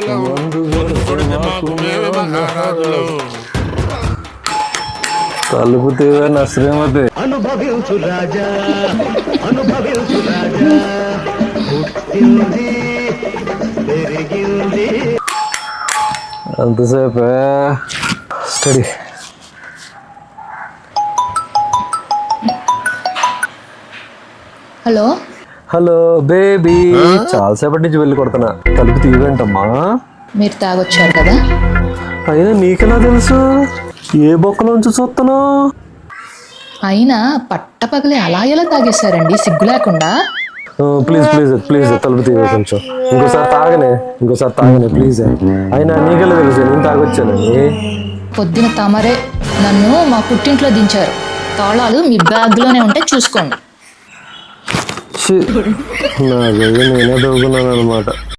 దేవులం మాకు మేమే మహారాజులం తలుపు తీరని శ్రీమతి అనుభవించు రాజా అనుభవించు రాజా. పుట్టింది స్టడీ. హలో? Hello baby. చాలాసేపటి నుంచి వెళ్ళి కొడుతున్నా. తలుపు తీవేంటమ్మా మీరు తాగొచ్చారు కదా? అయినా నీకెలా తెలుసు? ఏ బొక్కలోంచి చూస్తున్నావు అయినా పట్టపగలే అలా ఎలా తాగేశారండి? సిగ్గు లేకుండా? ప్లీజ్ ప్లీజ్ ప్లీజ్ తలుపు తీవే కొంచెం. ఇంకోసారి తాగనే ఇంకోసారి తాగనే ప్లీజ్. అయినా నీకెలా తెలుసు? నేను తాగొచ్చానని పొద్దున తమరే నన్ను మా పుట్టింట్లో దించారు. తాళాలు మీ బ్యాగ్లోనే ఉంటే చూసుకోండి. నా దగ్గర నేనే దొరుకున్నాను అనమాట